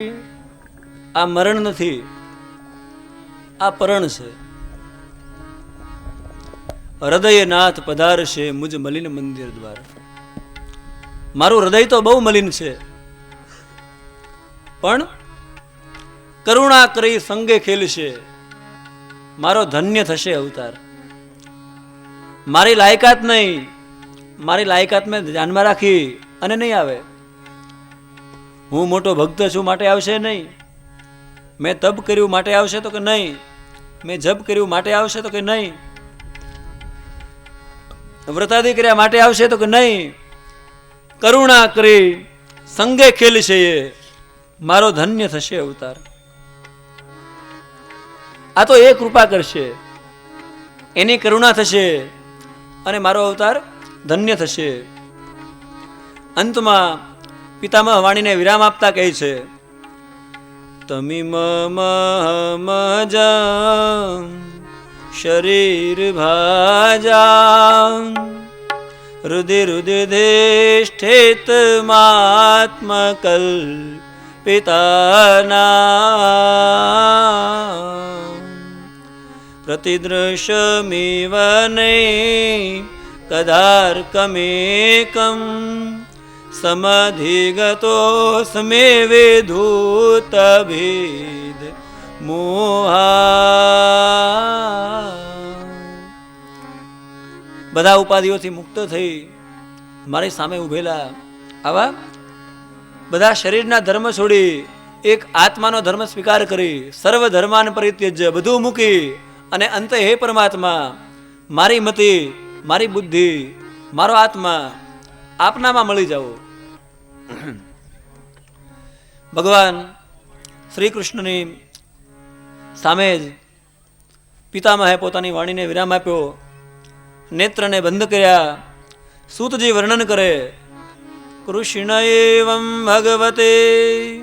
આ મરણ નથી, આ પરણ છે. હૃદયનાથ પધારશે મુજ મલિન મંદિર દ્વાર. મારું હૃદય તો બહુ મલિન છે, પણ કરુણા કરી સંગે ખેલશે. મારો ધન્ય થશે અવતાર. મારી લાયકાત નહીં, મારી લાયકાત મેં ધ્યાનમાં રાખી અને નહીં આવે. હું મોટો ભક્ત છું, માટે આવશે નહીં. મેં તપ કર્યું, માટે આવશે તો કે નહીં. મેં જપ કર્યું, માટે આવશે તો કે નહીં. વ્રતાદી કર્યા માટે આવશે તો કે નહીં. કરુણા કરી, સંગે ખેલશે એ. મારો ધન્ય થશે અવતાર. આ તો એ કૃપા કરશે. એની કરુણા થશે અને મારો અવતાર ધન્ય થશે. અંતમાં પિતામહ વાણીને વિરામ આપતા કહે છે તમિમ મજ શરીર ભાજા હૃદય હૃદય ધેષ્ઠેત માત્મકલ પિતાના प्रतिदृशमिव नै कदार्कमेकं समधिगतोऽस्मे विधूतभेद મોહા બધા ઉપાધિઓથી મુક્ત થઈ મારી સામે ઉભેલા આવા બધા શરીરના ધર્મ છોડી એક આત્માનો ધર્મ સ્વીકાર કરી સર્વ ધર્માન પરિત્યજ્ય બધું મૂકી અને અંતે હે પરમાત્મા મારી મતિ મારી બુદ્ધિ મારો આત્મા આપનામાં મળી જાઓ ભગવાન શ્રી કૃષ્ણની સામે જ પિતામહે પોતાની વાણીને વિરામ આપ્યો, નેત્રને બંધ કર્યા, સૂતજી વર્ણન કરે, કૃષ્ણ એવં ભગવતે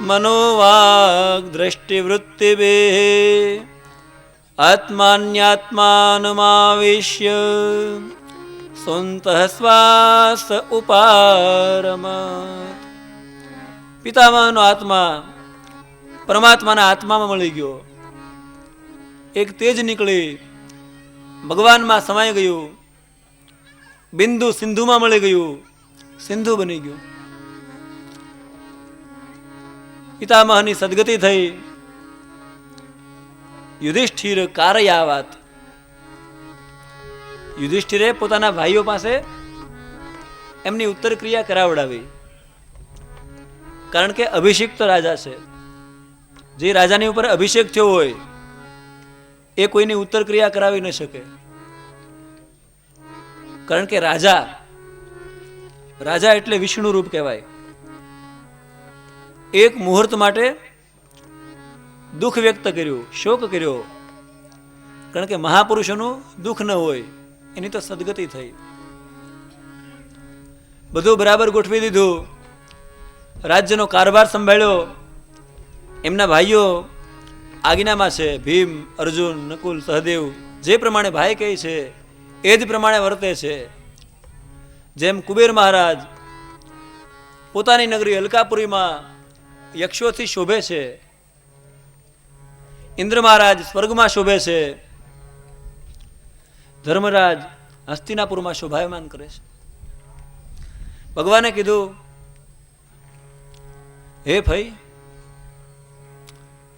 મનોવાગ દ્રષ્ટિવૃત્તિભે આત્માન્યાત્માનમાવેશ્ય. સોંત શ્વાસ ઉપારમત. પિતામહનો આત્મા પરમાત્માના આત્મામાં મળી ગયો. એક તેજ નીકળી, ભગવાનમાં સમાઈ ગયું. બિંદુ સિંધુમાં મળી ગયું. સિંધુ બની ગયું. પિતામહની સદગતિ થઈ. યુધિષ્ઠિર કારયાવાત. યુધિષ્ઠિરે પોતાના ભાઈઓ પાસે એમની ઉત્તર ક્રિયા કરાવડાવી. કારણ કે અભિષિક્ત રાજા છે. જે રાજાની ઉપર અભિષેક થયો હોય, એ કોઈની ઉત્તર ક્રિયા કરાવી ન શકે. કારણ કે રાજા રાજા એટલે વિષ્ણુ રૂપ કહેવાય. એક મુહૂર્ત માટે દુઃખ વ્યક્ત કર્યું, શોક કર્યો. કારણ કે મહાપુરુષોનું દુઃખ ન હોય. એની તો સદગતિ થઈ. બધું બરાબર ગોઠવી દીધું. રાજ્યનો કારભાર સંભાળ્યો. એમના ભાઈઓ આજ્ઞામાં છે. ભીમ, અર્જુન, નકુલ, સહદેવ, જે પ્રમાણે ભાઈ કહે છે, એ જ પ્રમાણે વર્તે છે. જેમ કુબેર મહારાજ પોતાની નગરી અલકાપુરીમાં યક્ષોથી શોભે છે. ઇન્દ્ર મહારાજ સ્વર્ગમાં શોભે છે. ધર્મરાજ હસ્તિનાપુરમાં શોભાયમાન કરે છે. ભગવાને કીધું, હે ભાઈ,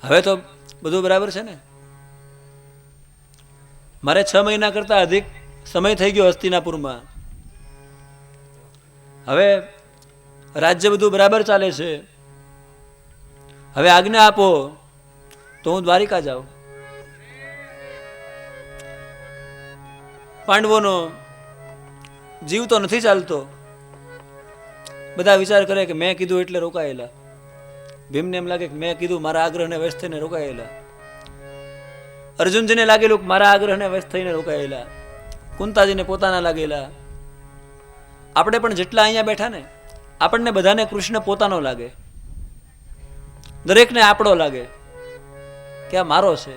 હવે તો બધું બરાબર છે ને? મારે છ મહિના કરતા અધિક સમય થઈ ગયો હસ્તિનાપુરમાં. હવે રાજ્ય બધું બરાબર ચાલે છે. હવે આજ્ઞા આપો તો હું દ્વારિકા જાઉં. પાંડવોનો જીવ તો નથી ચાલતો. બધા વિચાર કરે કે મેં કીધું એટલે રોકાયેલા. ભીમને એમ લાગે કે મેં કીધું મારા આગ્રહને વ્યસ્ત થઈને રોકાયેલા. અર્જુનજીને લાગેલું કે મારા આગ્રહને વ્યસ્ત થઈને રોકાયેલા. કુંતાજીને પોતાના લાગેલા. આપણે પણ જેટલા અહીંયા બેઠા ને, આપણને બધાને કૃષ્ણ પોતાનો લાગે. દરેકને આપણો લાગે કે આ મારો છે.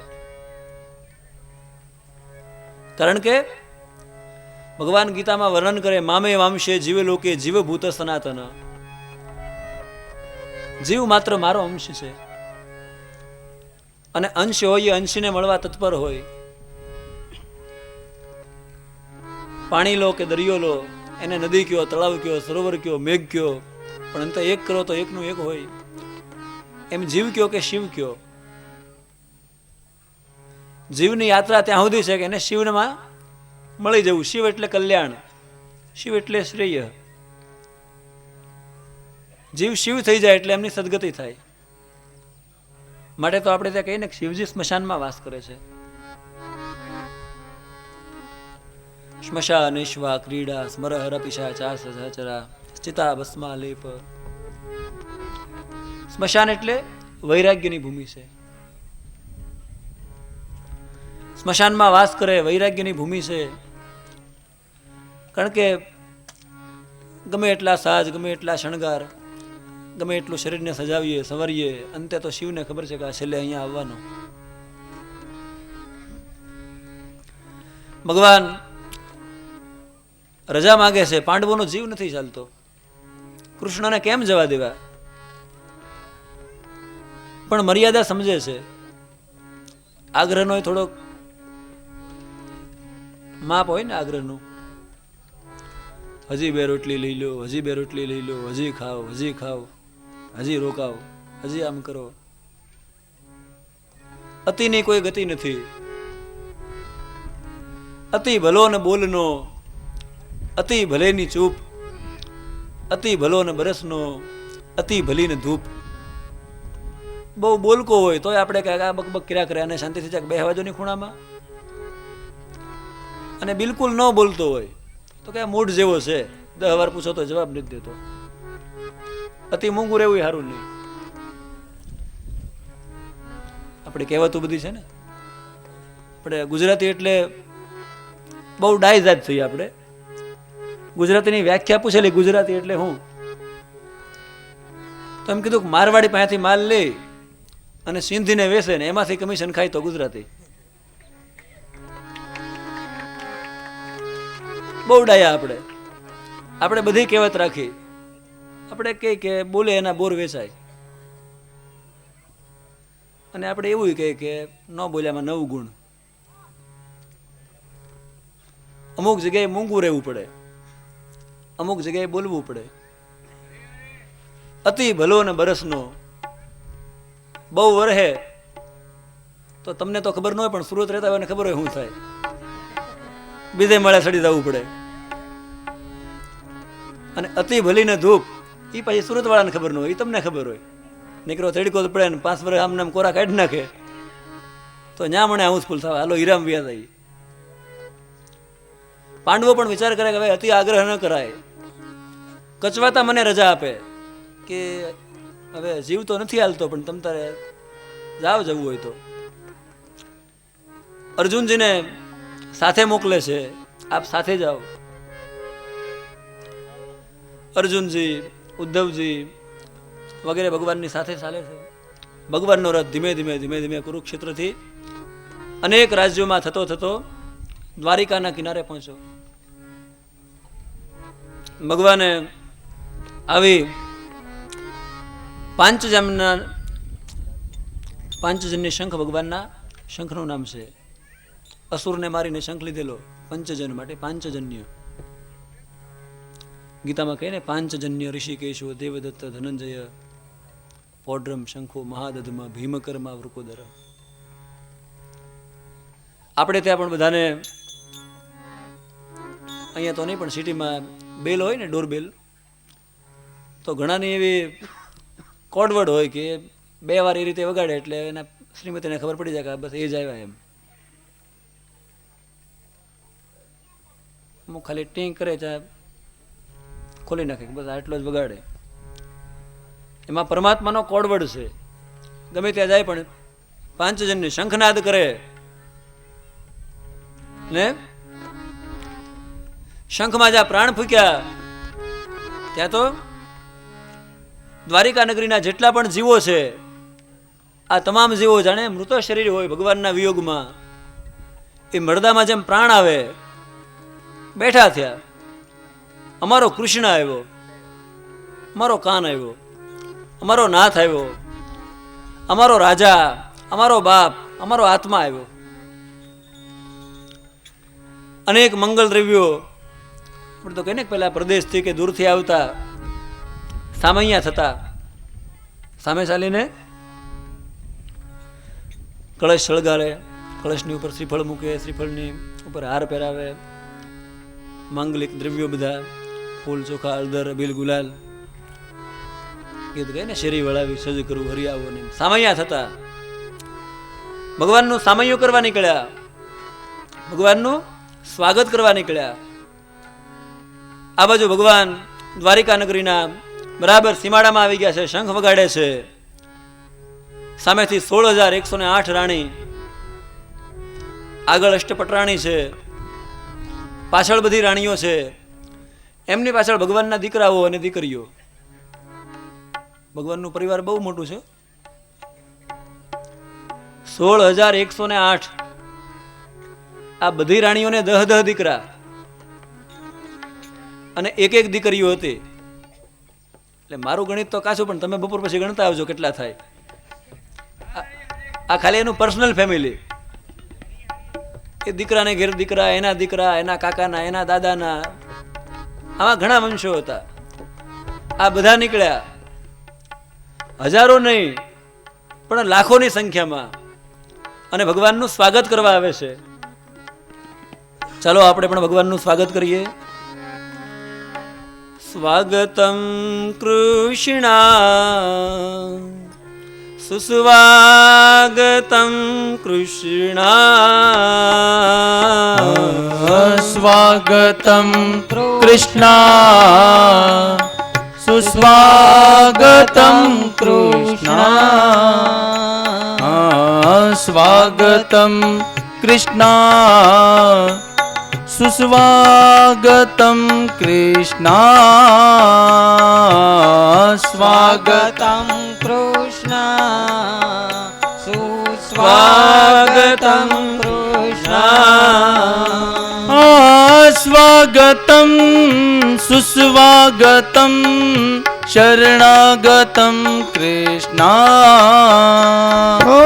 કારણ કે ભગવાન ગીતામાં વર્ણન કરે, મામે વામશે જીવ લોકે જીવભૂત સનાતન. જીવ માત્ર મારો અંશ છે. અને અંશ હોય, અંશને મળવા તત્પર હોય. પાણી લો કે દરિયો લો, એને નદી કયો, તળાવ કયો, સરોવર કયો, મેઘ કયો, પણ અંતે એક કરો તો એકનું એક હોય. એમ જીવ કયો કે શિવ કયો? જીવની યાત્રા ત્યાં સુધી છે કે એને શિવમાં મળી જવું. શિવ એટલે કલ્યાણ, શિવ એટલે શ્રેય. જીવ શિવ થઈ જાય એટલે એમની સદગતિ થાય. માટે તો આપણે ત્યાં કહીએ ને શિવજી સ્મશાનમાં વાસ કરે છે. શ્મશાન ઈશ્વા, ક્રીડા સ્મર હર પિશાચા સહચરા ચિતા, ભસ્મા, લેપ. સ્મશાન એટલે વૈરાગ્યની ભૂમિ છે. સ્મશાનમાં વાસ કરે, વૈરાગ્યની ભૂમિ છે. કારણ કે ગમે એટલા સાજ, ગમે એટલા શણગાર, ગમે એટલું શરીરને સજાવીએ, સવારીએ, અંતે તો શિવને ખબર છે કે આ છેલ્લે અહીંયા આવવાનો. ભગવાન રજા માગે છે, પાંડવોનો જીવ નથી ચાલતો. કૃષ્ણને કેમ જવા દેવા? પણ મર્યાદા સમજે છે. આગ્રહનો થોડોક માપ હોય ને આગ્રહનું. હજી બે રોટલી લઈ લો, હજી બે રોટલી લઈ લો, હજી ખાઓ હજી ખાઓ, હજી રોકાઓ, હજી આમ કરો. અતિની કોઈ ગતિ નથી. અતિ ભલો ને બોલનો, અતિ ભલેની ચૂપ, અતિ ભલો ને બરસનો, અતિ ભલી ને ધૂપ. બહુ બોલકો હોય તોય આપણે કાંઈક આ બકબક કર્યા કરે અને શાંતિથી ચાક બે હવાજોની ખૂણામાં. અને બિલકુલ ન બોલતો હોય. તો કે મૂડ જેવો છે. દસ વાર પૂછો તો જવાબ નથી દેતો. અતિ મૂંગું રહેવું સારું નહીં. આપણે કહેવાતું બધી છે ને? આપણે ગુજરાતી એટલે બહુ ડાયઝાજ થઈ આપણે. ગુજરાતીની વ્યાખ્યા પૂછેલી, ગુજરાતી એટલે હું. તો એમ કીધું મારવાડી પાસેથી માલ લે અને સિંધીને વેસે ને એમાંથી કમિશન ખાય તો ગુજરાતી. બહુ ડાયા આપણે. આપણે બધી કહેવત રાખી. આપણે કહી કે બોલે એના બોર વેચાય. અને આપણે એવું કહીએ કે ન બોલ્યામાં નવ ગુણ. અમુક જગ્યાએ મૂંગું રહેવું પડે. અમુક જગ્યાએ બોલવું પડે. અતિ ભલો ને બરસનો. બહુ વરહે. તો તમને તો ખબર ન હોય પણ સુરત રહેતા હોય ખબર હોય શું થાય. બીજે મળે સડી જવું પડે. અને અતિ ભલી ને ધૂપ એ પછી સુરત વાળાને ખબર ન હોય એ તમને ખબર હોય. નીકળો તડકો પડે ને પાંચ વર્ષ આમ કોરા કાઢી નાખે. તો ન્યા મને હાઉસફુલ થવા. હાલો, હીરામ વ્યાજ આવી પાંડવો પણ વિચાર કરે કે હવે અતિ આગ્રહ ન કરાય. કચવાતા મને રજા આપે કે હવે જીવ તો નથી હાલતો, પણ તમ તારે જાવ જવું હોય તો. અર્જુનજીને સાથે મોકલે છે. આપ સાથે જાઓ. અર્જુનજી, ઉદ્ધવજી વગેરે ભગવાનની સાથે ચાલે છે. ભગવાનનો રથ ધીમે ધીમે ધીમે ધીમે કુરુક્ષેત્રથી અનેક રાજ્યોમાં થતો થતો દ્વારિકાના કિનારે પહોંચ્યો. ભગવાને આવી પાંચજમના પાંચજન્ય શંખ ભગવાનના શંખનું નામ છે. અસુરને મારીને શંખ લીધેલો, પંચજન માટે પાંચજન્ય. ગીતામાં કહે ને પાંચજન્ય ઋષિકેશો, દેવદત્ત, ધનંજય, પોડ્રમ, શંખો, મહાદધમાં, ભીમકર્મા, વૃકોદર. આપણે ત્યાં પણ બધાને અહીંયા તો નહીં, પણ સિટીમાં બેલ હોય ને ડોર બેલ તો ઘણાની એવી કોડવર્ડ હોય કે બે વાર એ રીતે વગાડે એટલે એના શ્રીમતીને ખબર પડી જાય કે બસ એ જ આવ્યા એમ. અમુક ખાલી ટીંગ કરે ત્યાં ખોલી નાખે, બસ આટલો જ બગાડે. એમાં પરમાત્માનો કોડવડ છે. ગમે ત્યાં જાય પણ પાંચજનને શંખનાદ કરે. ને? શંખમાં જ્યાં પ્રાણ ફૂક્યા, ત્યાં તો દ્વારિકા નગરીના જેટલા પણ જીવો છે, આ તમામ જીવો જાણે મૃત શરીર હોય ભગવાનના વિયોગમાં. એ મરદામાં જેમ પ્રાણ આવે બેઠા થયા. અમારો કૃષ્ણ આવ્યો. અમારો કાન આવ્યો. અમારો નાથ આવ્યો. અમારો રાજા, અમારો બાપ, અમારો આત્મા આવ્યો. અનેક મંગલ દ્રવ્યો, આપણે તો કહીને કે પ્રદેશથી કે દૂરથી આવતા સામૈયા થતા. સામે ચાલીને કળશ સળગારે કળશની ઉપર શ્રીફળ મૂકે, શ્રીફળની ઉપર હાર પહેરાવે. માંગલિક દ્રવ્યો બધા ફૂલ ચોખા હળદર બિલ ગુલાલ ગીત ગઈ ને શેરી વળાવી સજ કરવું હરિયાવો ને સામૈયા થતા ભગવાનનું સામૈયું કરવા નીકળ્યા ભગવાનનું સ્વાગત કરવા નીકળ્યા આ બાજુ ભગવાન દ્વારિકા નગરીના બરાબર સીમાડામાં આવી ગયા છે શંખ વગાડે છે સામેથી સોળ હજાર એકસો ને આઠ રાણી આગળ અષ્ટપટરાણી છે પાછળ બધી રાણીઓ છે. એમની પાછળ ભગવાનના દીકરાઓ અને દીકરીઓ. ભગવાનનું પરિવાર બહુ મોટું છે. સોળ હજાર એકસો ને આઠ. આ બધી રાણીઓને દહ દહ દીકરા. અને એક એક દીકરીઓ હતી. એટલે મારું ગણિત તો કાચું, પણ તમે બપોર પછી ગણતા આવજો કેટલા થાય. આ- ખાલી એનું પર્સનલ ફેમિલી એ દીકરાને ઘેર દીકરા, એના દીકરા, એના કાકાના, એના દાદાના. આવા ઘણા વંશો હતા. આ બધા નીકળ્યા. હજારો નહીં, પણ લાખોની સંખ્યામાં. અને ભગવાનનું સ્વાગત કરવા આવે છે. ચાલો આપણે પણ ભગવાનનું સ્વાગત કરીએ. સ્વાગતમ કૃષ્ણા. सुस्वागतं कृष्णा। स्वागतं कृष्णा। सुस्वागतं कृष्णा। स्वागतं कृष्णा। सुस्वागतं कृष्णा। स्वागतम् शरणागतं सुस्वागतं शरणागतं कृष्णा। ओ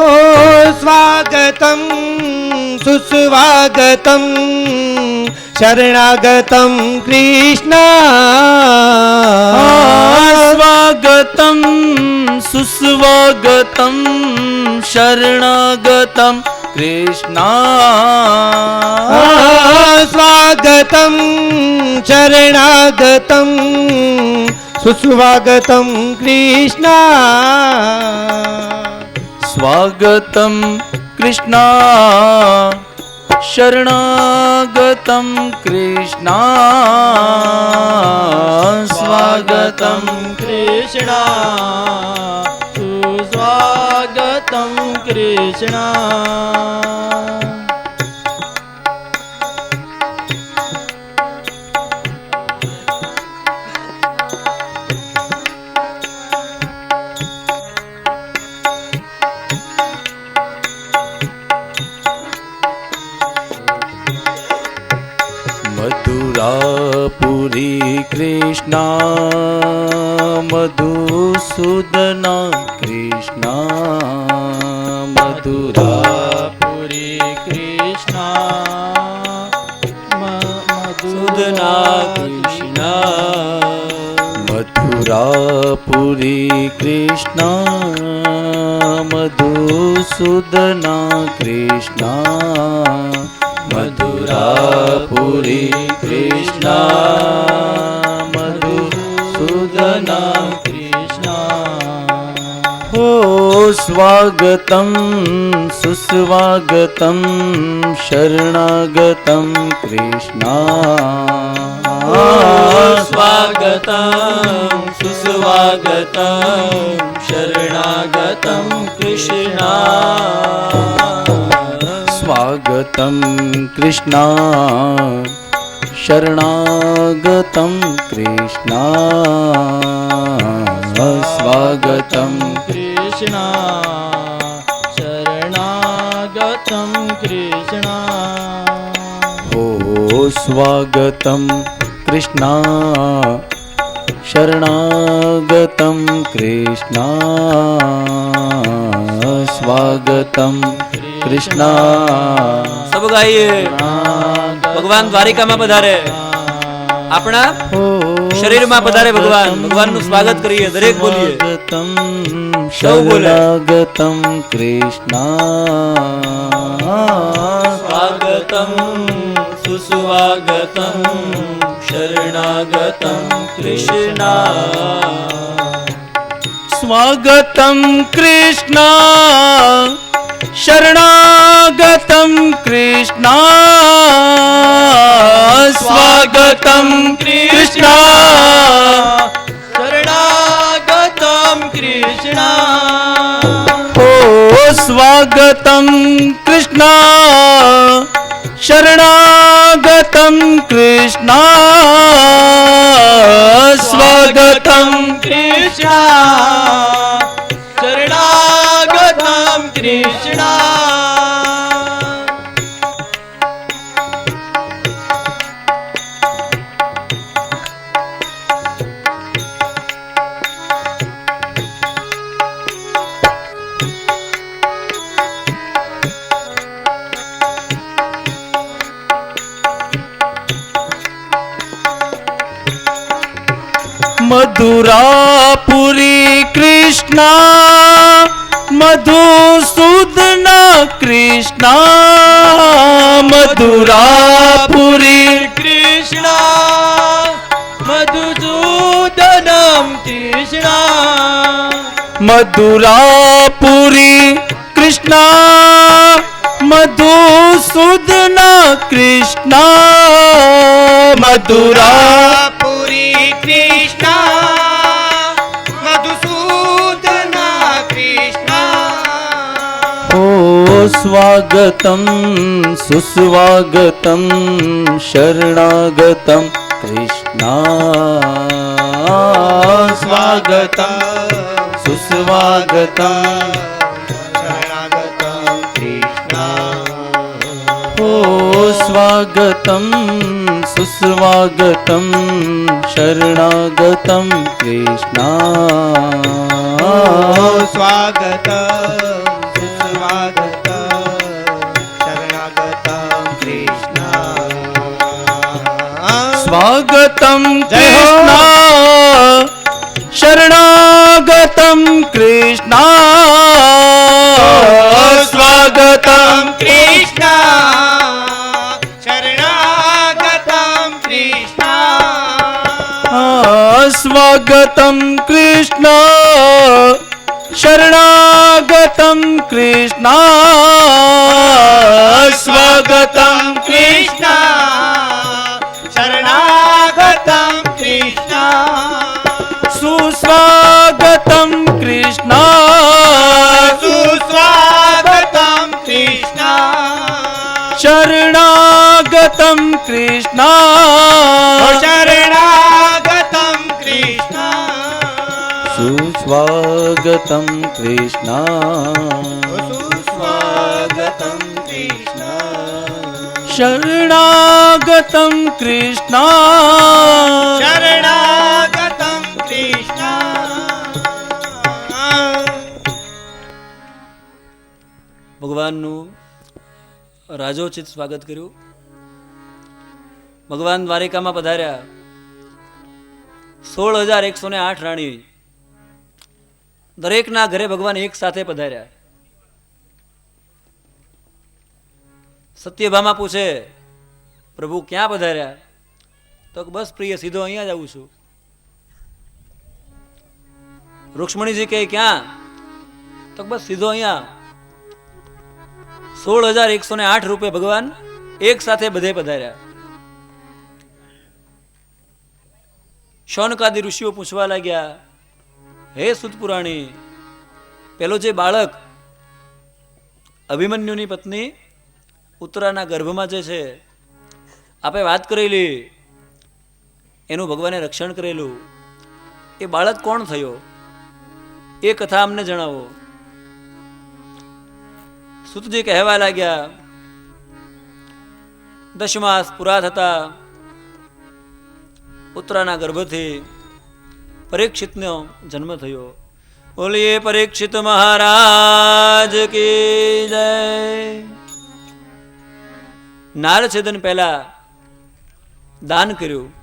स्वागतं सुस्वागतं शरणागतं कृष्णा। स्वागतं सुस्वागतं शरणागतम् શરણાગતમ કૃષ્ણ. સ્વાગતમ सुस्वागतं સુસ્વાગતમ स्वागतं સ્વાગતમ शरणागतं શરણાગતમ स्वागतं સ્વાગતમ સુસ્વાગતમ કૃષ્ણ. મધુરાપુરી કૃષ્ણ મધુસૂદના કૃષ્ણ. મથુરાપુરી કૃષ્ણ મધુસૂદના કૃષ્ણ मधुरापुरी કૃષ્ણ સ્વાગતમ સુસ્વાગતમ શરણાગતમ કૃષ્ણ સ્વાગતમ સુસ્વાગતમ શરણાગતમ કૃષ્ણ સ્વાગતમ કૃષ્ણ શરણાગતમ કૃષ્ણ સ્વાગતમ કૃષ્ણ શરણાગતમ કૃષ્ણ હો સ્વાગતમ કૃષ્ણ शरणागतं कृष्ण स्वागतं कृष्ण સબ ગાઈએ ભગવાન દ્વારિકામાં પધારે આપણા શરીરમાં પધારે ભગવાન. ભગવાનનું સ્વાગત કરીએ દરેક બોલીએ. સૌ બોલે. સ્વાગતમ કૃષ્ણ. સ્વાગતમ સુસ્વાગતમ શરણાગતમ કૃષ્ણ. સ્વાગતમ કૃષ્ણ. शरणागतं कृष्ण। स्वागतं कृष्ण। शरणागतं कृष्ण। ओ स्वागतं कृष्ण। शरणागतं कृष्ण। स्वागतं कृष्ण मधुरापुरी। कृष्ण मधुसूदनं कृष्ण मधुरापुरी कृष्ण। मधुसूदन कृष्ण। मधुरा स्वागतं सुस्वागतं शरणागतं कृष्णा स्वागतं सुस्वागतं शरणागतं कृष्ण ओ स्वागतं सुस्वागतं शरणागतं कृष्णा स्वागत स्वागतं जय हो। कृष्ण शरणागतं कृष्ण स्वागतं कृष्ण शरणागतं कृष्ण स्वागतं कृष्ण शरणागतं कृष्ण स्वागतं कृष्ण कृष्ण કૃષ્ણ. સુસ્વાગતમ કૃષ્ણ. શરણાગતમ કૃષ્ણ. શરણાગતમ કૃષ્ણ. સુસ્વાગતમ કૃષ્ણ. સુસ્વાગતમ કૃષ્ણ. શરણાગતમ કૃષ્ણ. શરણા ભગવાનનું રાજોચિત સ્વાગત કર્યું. ભગવાન દ્વારિકામાં પધાર્યા. સોળ હજાર એકસો ને આઠ રાણી દરેકના ઘરે ભગવાન એક સાથે પધાર્યા. સત્યભામા પૂછે, પ્રભુ ક્યાં પધાર્યા? તો બસ પ્રિય, સીધો અહીંયા જ આવું છું. રૂક્ષ્મણીજી કહે, ક્યાં? તો બસ સીધો અહીંયા. સોળ હજાર એકસો ને આઠ રૂપે ભગવાન એક સાથે બધે પધાર્યા. શૌનકાદી ઋષિઓ પૂછવા લાગ્યા, હે સુતપુરાણી, પેલો જે બાળક અભિમન્યુની પત્ની ઉત્તરાના ગર્ભમાં જે છે, આપે વાત કરેલી, એનું ભગવાને રક્ષણ કરેલું. એ બાળક કોણ થયો? એ કથા અમને જણાવો. સુતજી કહેવા લાગ્યા, દશમાસ પૂરા થતા પુત્રના ગર્ભથી પરીક્ષિતનો જન્મ થયો. બોલીએ, પરીક્ષિત મહારાજ કી જય. નારછેદન પહેલા દાન કર્યું.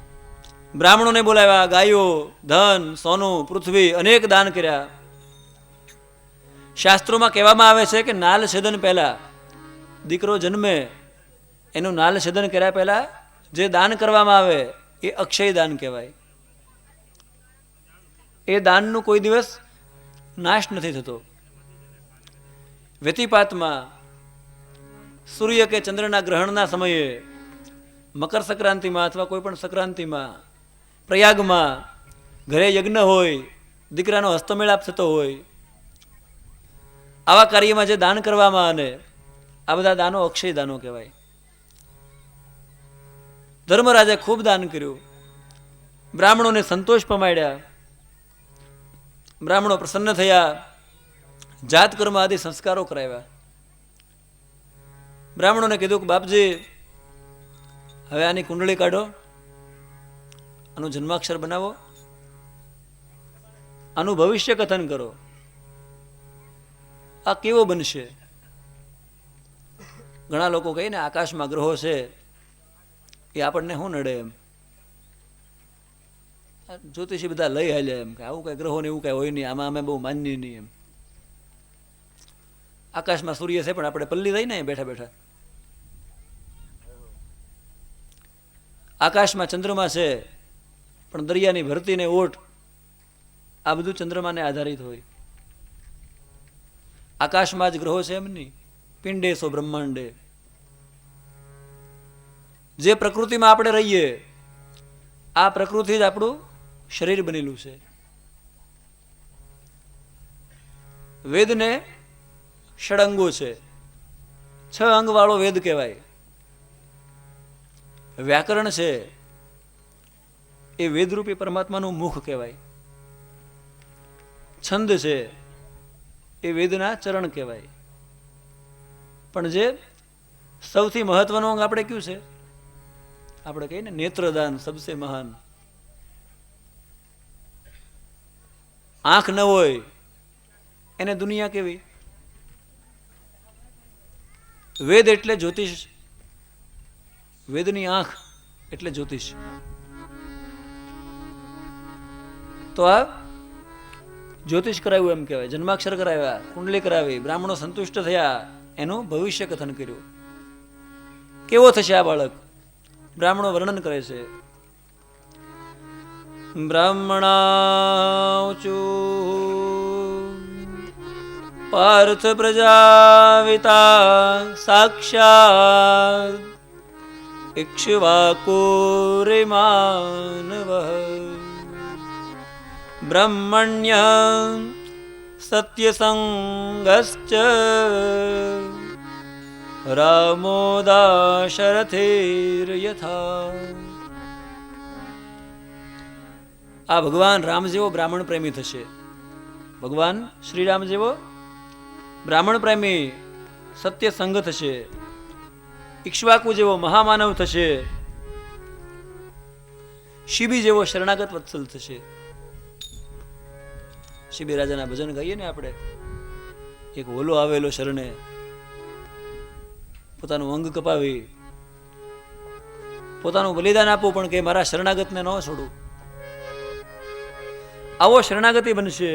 બ્રાહ્મણોને બોલાવ્યા, ગાયો, ધન, સોનું, પૃથ્વી અનેક દાન કર્યા. શાસ્ત્રોમાં કહેવામાં આવે છે કે નાલ છેદન પહેલા દીકરો જન્મે, એનું નાલ છેદન કર્યા પહેલા જે દાન કરવામાં આવે, એ અક્ષય દાન કહેવાય. એ દાનનું કોઈ દિવસ નાશ નથી થતો. વ્યતિપાતમાં સૂર્ય કે ચંદ્રના ગ્રહણના સમયે મકર સંક્રાંતિમાં અથવા કોઈ પણ સંક્રાંતિમાં, પ્રયાગમાં, ઘરે યજ્ઞ હોય, દીકરાનો હસ્તમેળાપ થતો હોય આવા કાર્યમાં જે દાન કરવામાં આવે આ બધા દાનો અક્ષય દાનો કહેવાય. ધર્મરાજે ખૂબ દાન કર્યું. બ્રાહ્મણોને સંતોષ પમાડ્યા. બ્રાહ્મણો પ્રસન્ન થયા. જાત કર્મ આદિ સંસ્કારો કરાવ્યા. બ્રાહ્મણોને કીધું કે, બાપજી, હવે આની કુંડળી કાઢો. આનું જન્માક્ષર બનાવો. આનું ભવિષ્ય કથન કરો. આ કેવો બનશે? ઘણા લોકો કહે ને, આકાશમાં ગ્રહો છે એ આપણને શું નડે એમ? જ્યોતિષી બધા લઈ હાલ્યા એમ કે આવું કઈ ગ્રહો ને એવું કઈ હોય નહીં, આમાં અમે બહુ માનીએ નહીં એમ. આકાશમાં સૂર્ય છે પણ આપણે પલ્લી રહીને બેઠા બેઠા. આકાશમાં ચંદ્રમા છે, પણ દરિયાની ભરતી ને ઓટ આ બધું ચંદ્રમાને આધારિત હોય. આકાશમાં જ ગ્રહો છે એમ નહીં પિંડે સો બ્રહ્માંડે. જે પ્રકૃતિમાં આપણે રહીએ, આ પ્રકૃતિ જ આપણું શરીર બનેલું છે. વેદને ષડંગો છે. છ અંગવાળો વેદ કહેવાય. વ્યાકરણ છે. એ વેદરૂપી પરમાત્માનું મુખ કહેવાય. છંદ છે. એ વેદના ચરણ કહેવાય. પણ જે સૌથી મહત્વનો અંગ આપણે કયું છે? આપણે કહીએ ને, નેત્રદાન સબસે મહાન. આંખ ન હોય, એને દુનિયા કેવી? વેદ એટલે જ્યોતિષ. વેદની આંખ એટલે જ્યોતિષ. તો આ જ્યોતિષ કરાવ્યું એમ કહેવાય, જન્માક્ષર કરાવ્યા, કુંડલી કરાવી, બ્રાહ્મણો સંતુષ્ટ થયા, એનું ભવિષ્ય કથન કર્યું. કેવો થશે આ બાળક? બ્રાહ્મણો વર્ણન કરે છે. બ્રાહ્મણાચુ પાર્થ પ્રજાવિતા સાક્ષાત ઇક્ષ્વાકુરે માનવ બ્રહ્મણ્ય સત્યસંગશ્ચ રામો દાશરથેર યથા આ ભગવાન રામ જેવો બ્રાહ્મણ પ્રેમી થશે ભગવાન શ્રી રામ જેવો બ્રાહ્મણ પ્રેમી સત્ય સંગ થશે ઇક્ષ્વાકુ જેવો મહામાનવ થશે શિબી જેવો શરણાગત વત્સલ થશે શિબી રાજાના ભજન ગાઈએ ને આપણે, એક ઓલો આવેલો શરણે પોતાનું અંગ કપાવી, પોતાનું બલિદાન આપવું પણ કે મારા શરણાગતને ન છોડું. આવો શરણાગતિ બનશે.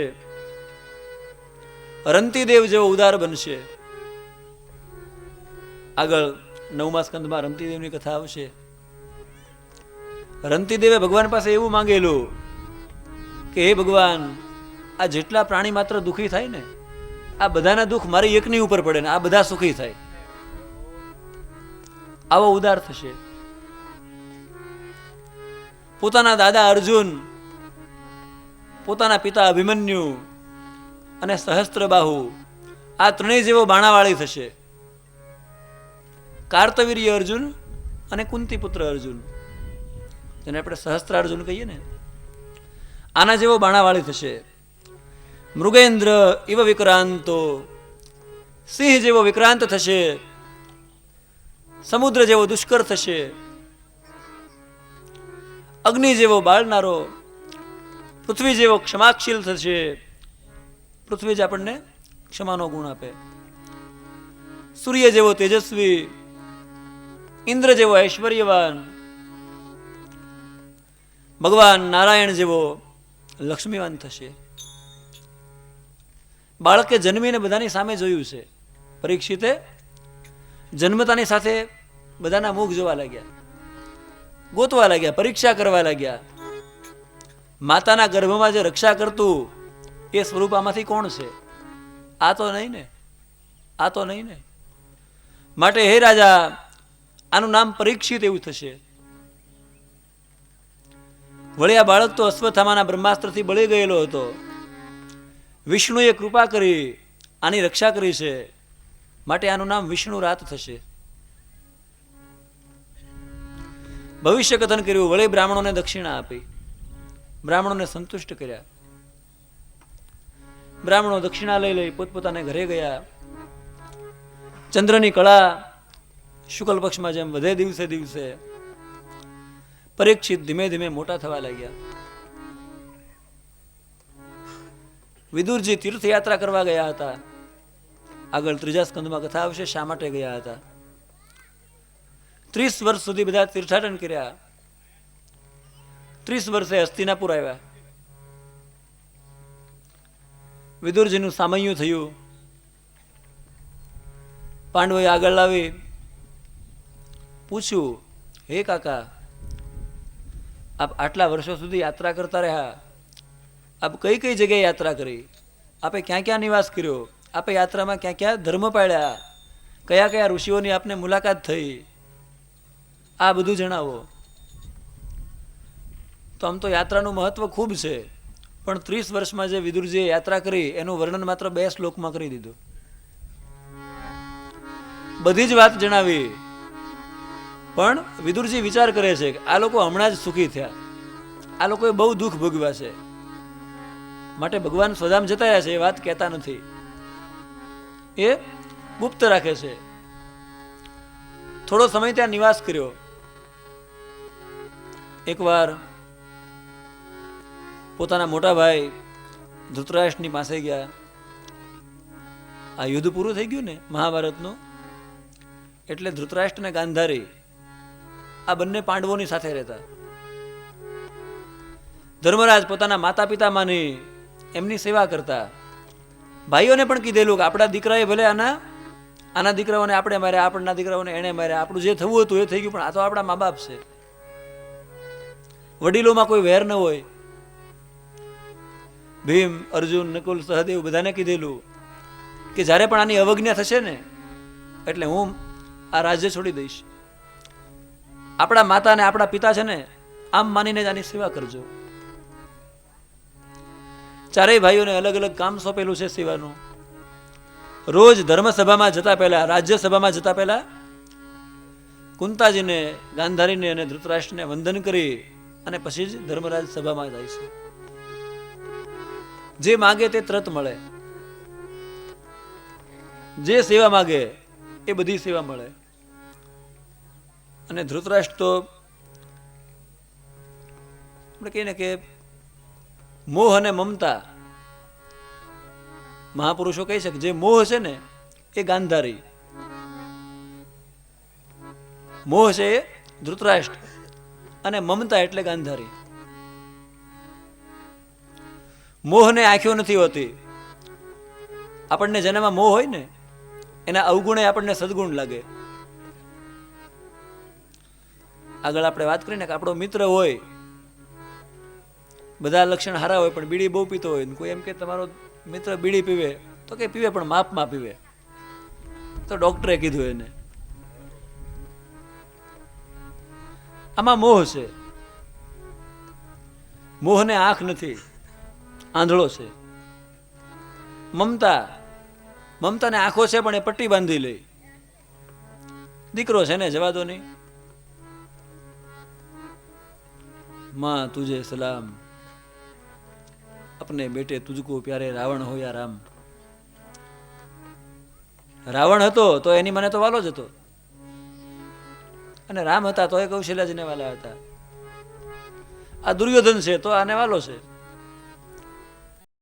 રંતીદેવ જેવો ઉદાર બનશે. આગળ નવમા સ્કંદમાં રંતીદેવની કથા આવશે. રંતીદેવે ભગવાન પાસે એવું માંગેલું કે, હે ભગવાન આ જેટલા પ્રાણી માત્ર દુઃખી થાય ને, આ બધાના દુઃખ મારી એકની ઉપર પડે ને, આ બધા સુખી થાય. આવો ઉદાર થશે. પોતાના દાદા અર્જુન, પોતાના પિતા અભિમન્યુ અને સહસ્ત્રબાહુ આ ત્રણેય જેવો બાણાવાળી થશે. કાર્તવીર્ય અર્જુન અને કુંતી પુત્ર અર્જુન. જેને આપણે સહસ્ત્ર અર્જુન કહીએ ને, આના જેવો બાણાવાળી થશે. મૃગેન્દ્ર ઇવ વિક્રાંતો, સિંહ જેવો વિક્રાંત થશે, સમુદ્ર જેવો દુષ્કર થશે, અગ્નિ જેવો બાળનારો, પૃથ્વી જેવો ક્ષમાશીલ થશે. પૃથ્વી જ આપણને ક્ષમાનો ગુણ આપે. સૂર્ય જેવો તેજસ્વી, ઇન્દ્ર જેવો ઐશ્વર્યવાન, ભગવાન નારાયણ જેવો લક્ષ્મીવાન થશે. બાળકે જન્મીને બધાની સામે જોયું છે. પરીક્ષિતે જન્મતાની સાથે બધાના મુખ જોવા લાગ્યા. ગોતવા લાગ્યા, પરીક્ષા કરવા લાગ્યા. માતાના ગર્ભમાં જે રક્ષા કરતું એ સ્વરૂપ આમાંથી કોણ છે? આ તો નહીં ને? આ તો નહીં ને? માટે હે રાજા, આનું નામ પરીક્ષિત એવું થશે. વળી આ બાળક તો અશ્વથામાના બ્રહ્માસ્ત્રથી બળી ગયેલો હતો. વિષ્ણુએ કૃપા કરી, આની રક્ષા કરી છે. માટે આનું નામ વિષ્ણુ રાત થશે. ભવિષ્ય કથન કર્યું, વળી બ્રાહ્મણોને દક્ષિણા આપી. બ્રાહ્મણોને સંતુષ્ટ કર્યા. બ્રાહ્મણો દક્ષિણા લઈ લઈ પોતપોતાને ઘરે ગયા. ચંદ્રની કળા શુક્લ પક્ષમાં જેમ વધે દિવસે દિવસે, પરીક્ષિત ધીમે ધીમે મોટા થવા લાગ્યા. વિદુરજી તીર્થયાત્રા કરવા ગયા હતા. આગળ ત્રીજા સ્કંદમાં કથા આવશે, શા માટે ગયા હતા? ત્રીસ વર્ષ સુધી બધા તીર્થાટન કર્યા. ત્રીસ વર્ષે હસ્તિનાપુર આવ્યા. વિદુરજીનું સામયું થયું. પાંડવોએ આગળ લાવી. પૂછ્યું, હે કાકા, આપ આટલા વર્ષો સુધી યાત્રા કરતા રહ્યા. આપ કઈ કઈ જગ્યાએ યાત્રા કરી? આપે ક્યાં ક્યાં નિવાસ કર્યો? આપે યાત્રામાં ક્યાં ક્યાં ધર્મ પાળ્યા? કયા કયા ઋષિઓની આપને મુલાકાત થઈ? આ બધું જણાવો. તો આમ તો યાત્રાનું મહત્વ ખૂબ છે. પણ ત્રીસ વર્ષમાં જે વિદુરજીએ યાત્રા કરી, એનું વર્ણન માત્ર બે શ્લોકમાં કરી દીધું. બધી જ વાત જણાવી. પણ વિદુરજી વિચાર કરે છે કે આ લોકો હમણાં જ સુખી થયા. આ લોકોએ બહુ દુઃખ ભોગવ્યા છે. માટે ભગવાન સ્વધામ જતા રહ્યા છે, એ વાત કહેતા નથી. એ ગુપ્ત રાખે છે. થોડો સમય ત્યાં નિવાસ કર્યો. એકવાર પોતાના મોટા ભાઈ ધૃતરાષ્ટ્રની પાસે ગયા. આ યુદ્ધ પૂરું થઈ ગયું ને મહાભારતનું? એટલે ધૃતરાષ્ટ્ર ને ગાંધારી આ બંને પાંડવોની સાથે રહેતા. ધર્મરાજ પોતાના માતા પિતામાંની એમની સેવા કરતા. ભાઈઓને પણ કીધેલું કે આપણા દીકરાએ ભલે આના આના દીકરાઓને આપણે માર્યા આપણના દીકરાઓને એણે માર્યા, આપણું જે થવું હતું એ થઈ ગયું, પણ આ તો આપણા મા બાપ છે. વડીલોમાં કોઈ વેર ન હોય. ભીમ, અર્જુન, નકુલ, સહદેવ બધાને કીધેલું કે જ્યારે પણ આની અવજ્ઞા થશે ને, એટલે હું આ રાજ્ય છોડી દઈશ. આપણા માતા ને આપણા પિતા છે ને, આમ માનીને જ આની સેવા કરજો. ચારેય ભાઈઓને અલગ અલગ કામ સોંપેલું છે સેવાનું. રોજ ધર્મસભામાં જતા પહેલા, રાજ્યસભામાં જતા પહેલા કુંતાજીને, ગાંધારીને અને ધૃતરાષ્ટ્રને વંદન કરી અને પછી જ ધર્મરાજ સભામાં જાય છે. જે માગે તે તરત મળે. જે સેવા માગે એ બધી સેવા મળે. અને ધૃતરાષ્ટ્ર તો આપણે કહીએ ને કે મોહ અને મમતા. મહાપુરુષો કહી શકે જે મોહ છે ને, એ ગાંધારી. મોહ છે એ ધૃતરાષ્ટ્ર અને મમતા એટલે ગાંધારી. મોહને આંખીઓ નથી હોતી. આપણને જેનામાં મોહ હોય ને, એના અવગુણે આપણને સદગુણ લાગે. આગળ આપણે વાત કરીને કે આપણો મિત્ર હોય બધા લક્ષણ સારા હોય, પણ બીડી બહુ પીતો હોય કોઈ એમ કે તમારો મિત્ર બીડી પીવે, તો કે પીવે, પણ માપમાં પીવે. તો ડૉક્ટરે કીધું એને. આમાં મોહ છે. મોહને આંખ નથી, આંધળો છે. મમતા, મમતાને આંખો છે, પણ એ પટ્ટી બાંધી લઈ દીકરો છે ને, જવા દો નહીં. માં, તુજે સલામ. अपने बेटे तुझको प्यारे રાવણ હો યા રામ રાવણ હતો તો એની મને તો વાલો જ હતો અને રામ હતા તો એ કૌશલ્યાજીને વાલા હતા આ દુર્યોધન છે તો આને વાલો છે